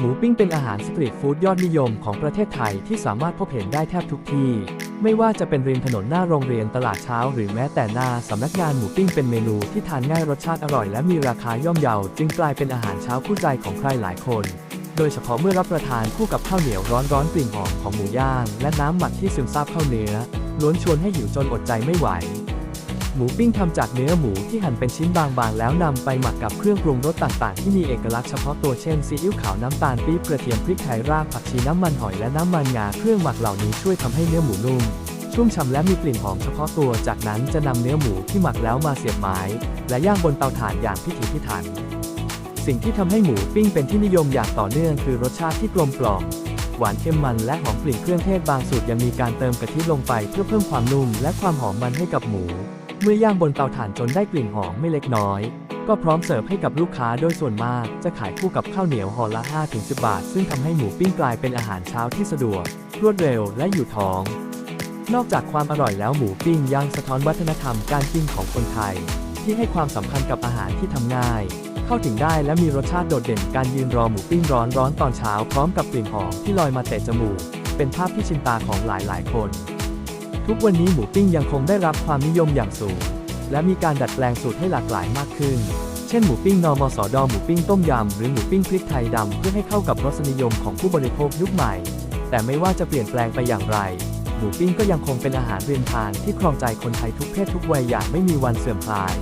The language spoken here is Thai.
หมูปิ้งเป็นอาหารสตรีทฟู้ดยอดนิยมของประเทศไทยที่สามารถพบเห็นได้แทบทุกที่ ไม่ว่าจะเป็นริมถนนหน้าโรงเรียนตลาดเช้า หรือแม้แต่หน้าสำนักงานหมูปิ้งเป็นเมนูที่ทานง่ายรสชาติอร่อยและมีราคาย่อมเยา จึงกลายเป็นอาหารเช้าคู่ใจของใครหลายคน โดยเฉพาะเมื่อรับประทานคู่กับข้าวเหนียวร้อนๆกลิ่นหอมของหมูย่าง และน้ำหมักที่ซึมซาบเข้าเนื้อล้วนชวนให้หิวจนอดใจไม่ไหว หมูปิ้งทำจากเนื้อหมูที่หั่นเป็นชิ้นบางๆ แล้วนำไปหมักกับเครื่องปรุงรสต่างๆ ที่มีเอกลักษณ์เฉพาะตัวเช่นซีอิ๊วขาวน้ำตาลปี๊บกระเทียมพริกไทยรากผักชีน้ำมันหอยและน้ำมันงาเครื่องหมักเหล่านี้ช่วยทำให้เนื้อหมูนุ่มชุ่มฉ่ำและมีกลิ่นหอมเฉพาะตัวจากนั้นจะนำเนื้อหมูที่หมักแล้วมาเสียบไม้ และย่างบนเตาถ่านอย่างพิถีพิถัน สิ่งที่ทำให้หมูปิ้งเป็นที่นิยมอย่างต่อเนื่องคือรสชาติที่กลมกล่อมหวานเค็มมันและหอมกลิ่นเครื่องเทศบางสูตรยังมีการเติมกะทิลงไปเพื่อเพิ่มความนุ่มและความหอมมันให้กับหมู เมื่อย่างบนเตาถ่านจนได้กลิ่นหอมไม่เล็กน้อย ก็พร้อมเสิร์ฟให้กับลูกค้าโดยส่วนมาก จะขายคู่กับข้าวเหนียวห่อละ 5-10 บาท ซึ่งทำให้หมูปิ้งกลายเป็นอาหารเช้าที่สะดวก รวดเร็วและอยู่ท้อง นอกจากความอร่อยแล้วหมูปิ้งยังสะท้อนวัฒนธรรมการกินของคนไทย ที่ให้ความสำคัญกับอาหารที่ทำง่ายเข้าถึงได้และมีรสชาติโดดเด่นการยืนรอหมูปิ้งร้อนร้อนๆตอนเช้าพร้อมกับกลิ่นหอมที่ลอยมาเตะจมูก เป็นภาพที่ชินตาของหลายหลายๆคน ทุกวันนี้หมูปิ้งยังคงได้รับความนิยมอย่างสูง และมีการดัดแปลงสูตรให้หลากหลายมากขึ้น เช่นหมูปิ้งนอมสอดอหมูปิ้งต้มยำหรือหมูปิ้งพริกไทยดำเพื่อให้เข้ากับรสนิยมของผู้บริโภคยุคใหม่ แต่ไม่ว่าจะเปลี่ยนแปลงไปอย่างไร หมูปิ้งก็ยังคงเป็นอาหารเรียนทานที่ครองใจคนไทยทุกเพศทุกวัยอย่างไม่มีวันเสื่อมคลาย